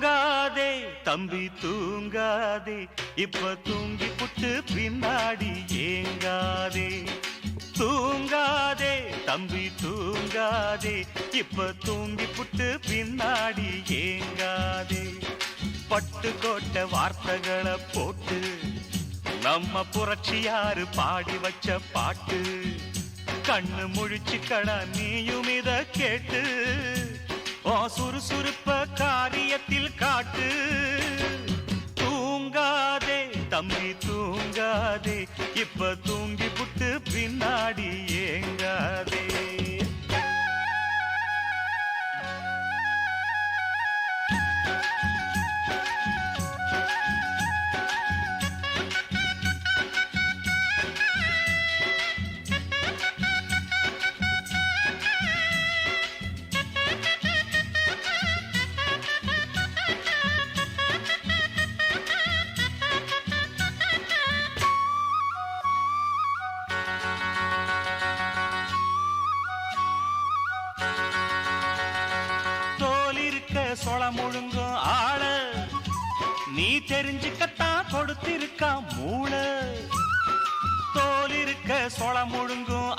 தூங்காதே தம்பி தூங்காதே இப்ப தூங்கி புட்டு பின்னாடி ஏங்காதே. தூங்காதே தம்பி தூங்காதே இப்ப தூங்கி புட்டு பின்னாடி ஏங்காதே. பட்டு கோட்ட வார்த்தைகளை போட்டு நம்ம புரட்சியாரு பாடி வச்ச பாட்டு. கண்ணு முழிச்சு கடா நீயும் இத கேட்டு சுறுசுறுப்ப காரியத்தில் காட்டு. தூங்காதே தம்பி தூங்காதே. இப்ப தூங்கி புட்டு பின்னாடி ஏங்கா சோளம் சொள முழுங்கும் ஆள. நீ தெரிஞ்சுக்கத்தான் கொடுத்திருக்கா மூளை. தோல் இருக்க சோளம் முழுங்கும்